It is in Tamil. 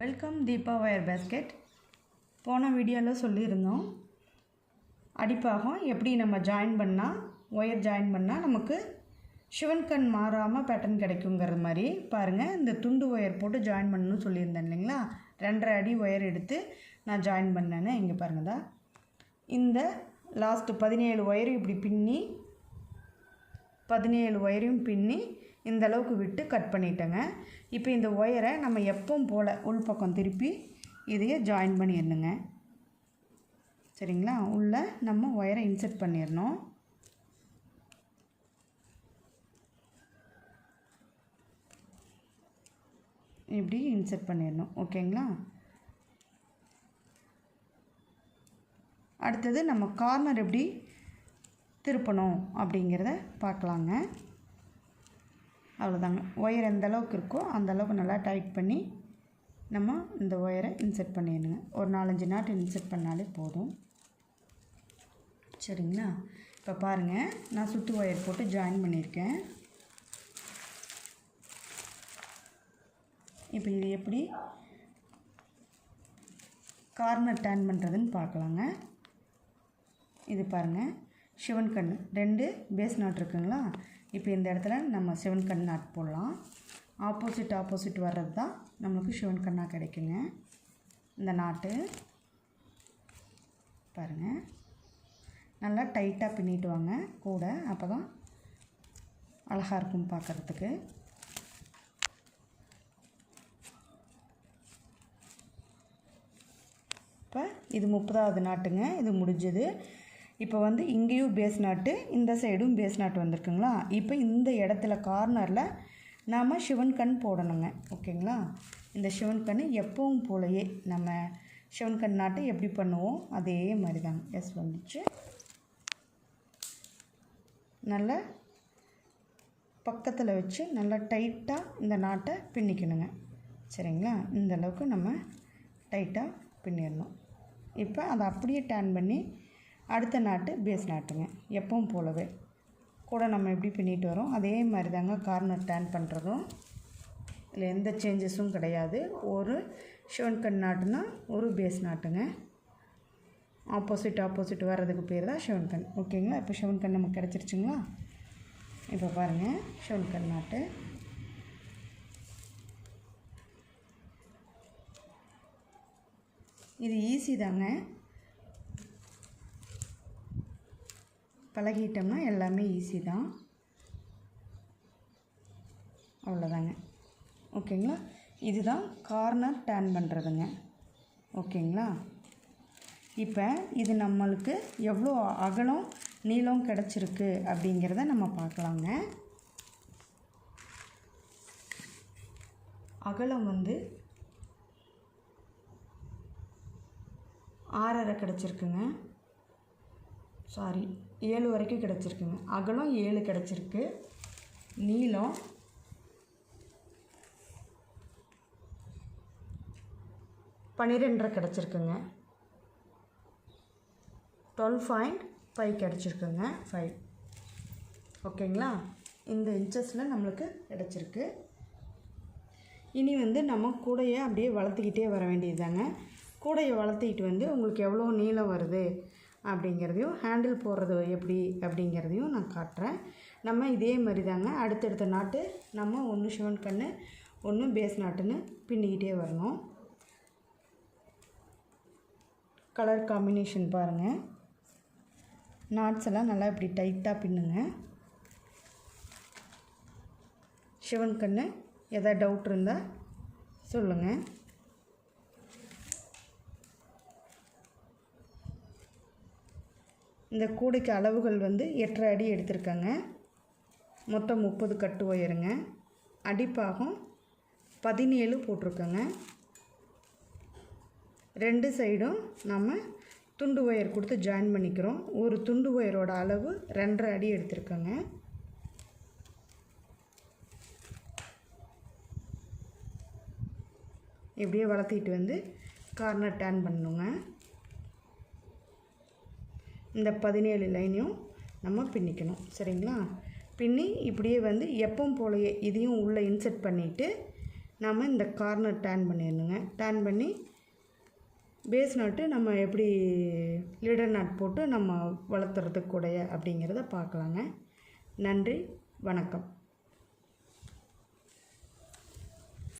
வெல்கம் தீபா ஒயர் பேஸ்கெட் போன வீடியோவில் சொல்லியிருந்தோம் அடிப்பாகம் எப்படி நம்ம ஜாயின் பண்ணால் ஒயர் ஜாயின் பண்ணால் நமக்கு சிவன் கண் மாறாமல் பேட்டர்ன் கிடைக்குங்கிறது மாதிரி. பாருங்கள் இந்த துண்டு ஒயர் போட்டு ஜாயின் பண்ணணும்னு சொல்லியிருந்தேன் இல்லைங்களா? ரெண்டரை அடி ஒயர் எடுத்து நான் ஜாயின் பண்ணேன்னு இங்கே பாருங்கதா இந்த லாஸ்ட்டு பதினேழு ஒயரும் இப்படி பின்னி பதினேழு ஒயரையும் பின்னி இந்த அளவுக்கு விட்டு கட் பண்ணிட்டேங்க. இப்போ இந்த ஒயரை நம்ம எப்பவும் போல் உள்பக்கம் திருப்பி இதையே ஜாயின் பண்ணிடணுங்க சரிங்களா? உள்ளே நம்ம ஒயரை இன்செர்ட் பண்ணிடணும். இப்படி இன்செர்ட் பண்ணிடணும். ஓகேங்களா? அடுத்தது நம்ம கார்னர் எப்படி திருப்பணும் அப்படிங்கிறத பார்க்கலாங்க. அவ்வளோதாங்க. ஒயர் எந்த அளவுக்கு இருக்கோ அந்த அளவுக்கு நல்லா டைட் பண்ணி நம்ம இந்த ஒயரை இன்செர்ட் பண்ணிடணுங்க. ஒரு நாலஞ்சு நாட்டு இன்செர்ட் பண்ணாலே போதும். சரிங்களா? இப்போ பாருங்கள் நான் சுற்று ஒயர் போட்டு ஜாயின் பண்ணியிருக்கேன். இப்போ இது எப்படி கார்னர் டேர்ன் பண்ணுறதுன்னு பார்க்கலாங்க. இது பாருங்கள் சிவன் கண் ரெண்டு பேஸ் நாட் இருக்குங்களா? இப்போ இந்த இடத்துல நம்ம சிவன் கண் நாட் போடலாம். ஆப்போசிட் ஆப்போசிட் வர்றது தான் நம்மளுக்கு சிவன் கண்ணா கிடைக்குங்க. இந்த நாட்டு பாருங்கள் நல்லா டைட்டாக பின்னிட்டு வாங்க. கூட அப்போ தான் அழகாக இருக்கும் பார்க்குறதுக்கு. இப்போ இது முப்பதாவது நாட்டுங்க. இது முடிஞ்சது. இப்போ வந்து இங்கேயும் பேஸ் நாட்டு இந்த சைடும் பேஸ் நாட்டு வந்திருக்குங்களா? இப்போ இந்த இடத்துல கார்னரில் நாம் சிவன் கண் போடணுங்க. ஓகேங்களா? இந்த சிவன் கண் எப்பவும் போலயே நம்ம சிவன் கண் நாட்டை எப்படி பண்ணுவோம்? அதே மாதிரி தாங்க எஸ் வந்துச்சு. நல்ல பக்கத்தில் வச்சு நல்லா டைட்டாக இந்த நாட்டை பின்னிக்கணுங்க. சரிங்களா? இந்த அளவுக்கு நம்ம டைட்டாக பின்னிடணும். இப்போ அதை அப்படியே டேன் பண்ணி அடுத்த நாட்டு பேஸ் நாட்டுங்க எப்பவும் போலவே. கூட நம்ம எப்படி பின்னிட்டு வரோம்? அதே மாதிரி தாங்க கார்னர் டேன் பண்ணுறதும் இதில் எந்த சேஞ்சஸும் கிடையாது. ஒரு ஷிவன் நாட்டுனா ஒரு பேஸ் நாட்டுங்க. ஆப்போசிட் ஆப்போசிட் வர்றதுக்கு பேர் தான் ஷிவன்கண் ஓகேங்களா இப்போ ஷிவன் கண் நமக்கு கிடச்சிருச்சுங்களா? இப்போ பாருங்கள் ஷிவன் நாட்டு. இது ஈஸி தாங்க. பழகிட்டோம்னா எல்லாமே ஈஸி தான். அவ்வளோதாங்க ஓகேங்களா? இதுதான் கார்னர் டேன் பண்ணுறதுங்க ஓகேங்களா? இப்போ இது நம்மளுக்கு எவ்வளோ அகலம் நீளம் கிடச்சிருக்கு அப்படிங்கிறத நம்ம பார்க்கலாங்க. அகலம் வந்து ஆறரை கிடச்சிருக்குங்க. சாரி ஏழு வரைக்கும் கிடச்சிருக்குங்க. அகலம் ஏழு கிடச்சிருக்கு. நீளம் பன்னிரெண்டரை கிடச்சிருக்குங்க. டுவெல் பாயிண்ட் ஃபைவ் கிடச்சிருக்குங்க. ஃபைவ் ஓகேங்களா? இந்த இன்ச்சஸில் நம்மளுக்கு கிடச்சிருக்கு. இனி வந்து நம்ம கூடையை அப்படியே வளர்த்துக்கிட்டே வர வேண்டியதுதாங்க. கூடையை வளர்த்திக்கிட்டு வந்து உங்களுக்கு எவ்வளோ நீளம் வருது? அப்படிங்கிறதையும் ஹேண்டில் போடுறது எப்படி அப்படிங்கிறதையும் நான் காட்டுறேன். நம்ம இதே மாதிரி தாங்க அடுத்தடுத்த நாட்டு நம்ம ஒன்று சிவன் கண்ணு ஒன்று பேஸ் நாட்டுன்னு பின்னிக்கிட்டே வரணும். கலர் காம்பினேஷன் பாருங்கள் நாட்ஸ் எல்லாம் நல்லா இப்படி டைட்டாக பின்னுங்க. சிவன் கண்ணு எதாவது டவுட் இருந்தால் சொல்லுங்கள் இந்த கூடைக்கு அளவுகள் வந்து எட்டரை அடி எடுத்திருக்காங்க. மொத்தம் முப்பது கட்டு ஒயருங்க அடிப்பாகம் பதினேழு போட்டிருக்கோங்க. ரெண்டு சைடும் நம்ம துண்டு ஒயர் கொடுத்து ஜாயின் பண்ணிக்கிறோம். ஒரு துண்டு ஒயரோட அளவு ரெண்டரை அடி எடுத்திருக்கோங்க. இப்படியே வளர்த்திட்டு வந்து கார்னர் டேன் பண்ணணுங்க. இந்த பதினேழு லைனையும் நம்ம பின்னிக்கணும். சரிங்களா? பின்னி இப்படியே வந்து எப்பவும் போலயே இதையும் உள்ளே இன்செர்ட் பண்ணிவிட்டு நம்ம இந்த கார்னர் டேன் பண்ணிடணுங்க. டேன் பண்ணி பேஸ் நாட்டு நம்ம எப்படி லீடர் நாட் போட்டு நம்ம வளர்த்துறதுக்கு கூடைய அப்படிங்கிறத பார்க்கலாங்க. நன்றி வணக்கம்.